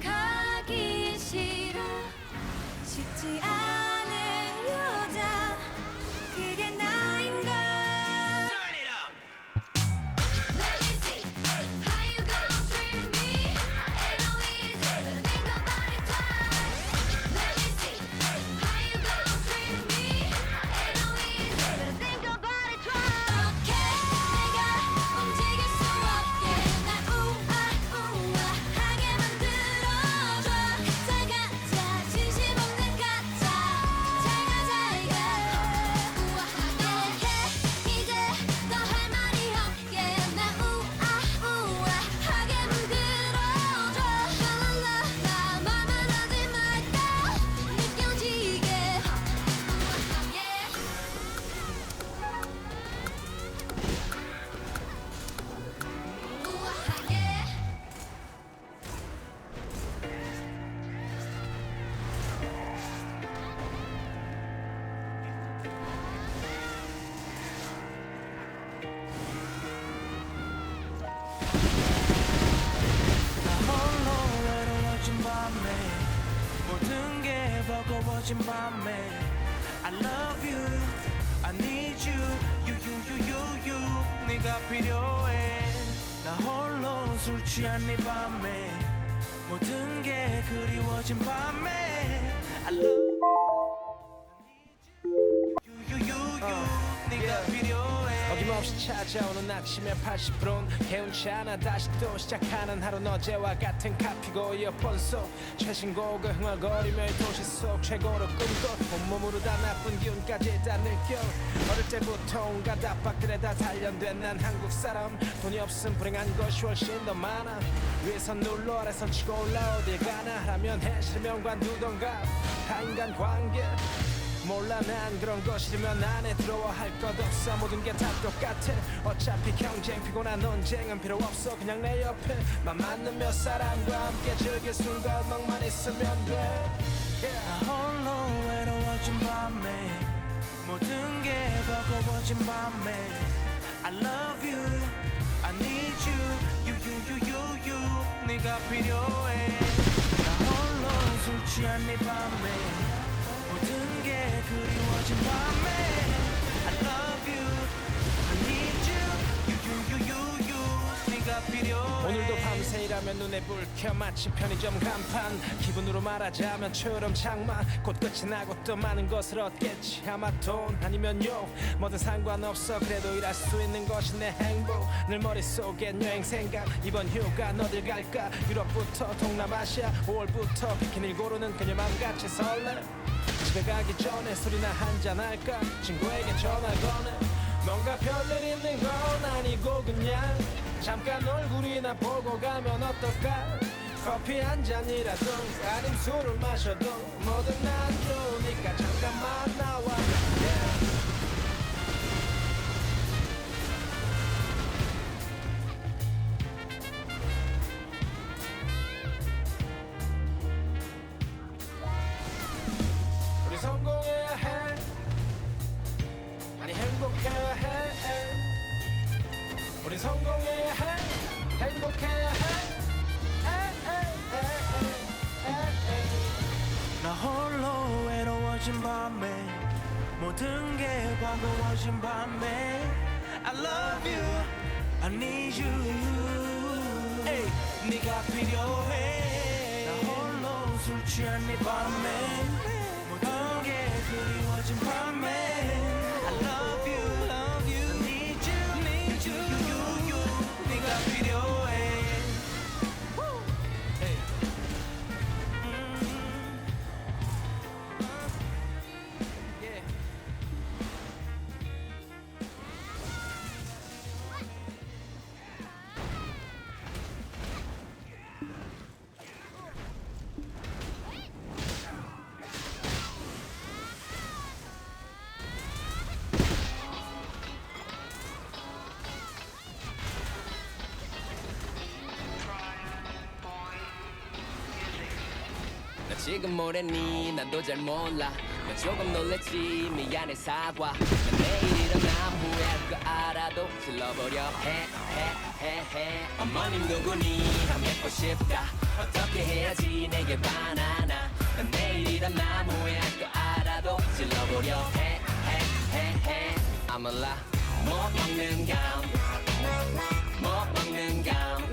가기 싫어. 쉽지 않은 여자. 그게 그리워진 밤에 I love you I need you You you you you you 네가 필요해 나 홀로 술 취한 네 밤에 모든 게 그리워진 밤에 I love 어김없이 찾아오는 아침에 80분 개운치 않아 다시 또 시작하는 하루 어제와 같은 카피고 이어폰 속 최신곡을 흥얼거리며 이 도시 속 최고로 꿈꿔 온몸으로 다 나쁜 기운까지 다 느껴. 어릴 때부터 온갖 압박들에 다 단련된 난 한국 사람. 돈이 없음 불행한 것이 훨씬 더 많아. 위에선 눌러 아래선 치고 올라 어딜 가나 하라면 해 싫으면 관두던가. 다 인간 관계 몰라 난 그런 거 싫으면 안에 들어와 할 것 없어. 모든 게 다 똑같아. 어차피 경쟁 피곤한 논쟁은 필요 없어. 그냥 내 옆에 맘 맞는 몇 사람과 함께 즐길 순간 멍만 있으면 돼. Yeah. 나 홀로 외로워진 밤에 모든 게 버거워진 밤에 I love you I need you You you you you you 네가 필요해. 나 홀로 술 취한 네 밤에 오늘도 밤새 일하면 눈에 불켜 마치 편의점 간판. 기분으로 말하자면 처럼 장마. 곧 끝이 나고 또 많은 것을 얻겠지. 아마 돈 아니면 욕 뭐든 상관없어. 그래도 일할 수 있는 것이 내 행복. 늘 머릿속엔 여행 생각. 이번 휴가 어딜 갈까? 유럽부터 동남아시아. 5월부터 비키니를 고르는 그녀 맘같이 설레 집에 가기 전에 술이나 한잔 할까? 친구에게 전화 거네. 뭔가 별일 있는 건 아니고 그냥 잠깐 얼굴이나 보고 가면 어떨까? 커피 한 잔이라도 아님 술을 마셔도 뭐든 난 좋으니까 잠깐만 나와 성공해야 해. 행복해야 해나 홀로 외로워진 밤에 모든 게 버거워진 밤에 I love you I need you. 에이, 네가 필요해. 나 홀로 술 취한 네 밤에 모든 게 그리워진 밤에 너 지금 뭐랬니? 나도 잘 몰라. 너 조금 놀랬지. 미안해 사과. 난 내일 난 후회할 거 알아도 질러버려 해해해해 어머님 누구니 맺고 싶다 어떻게 해야지 내게 바나나 내일이란 나 후회할 거 알아도 질러버려 해해해해 아무라 못 먹는 감못 먹는 감?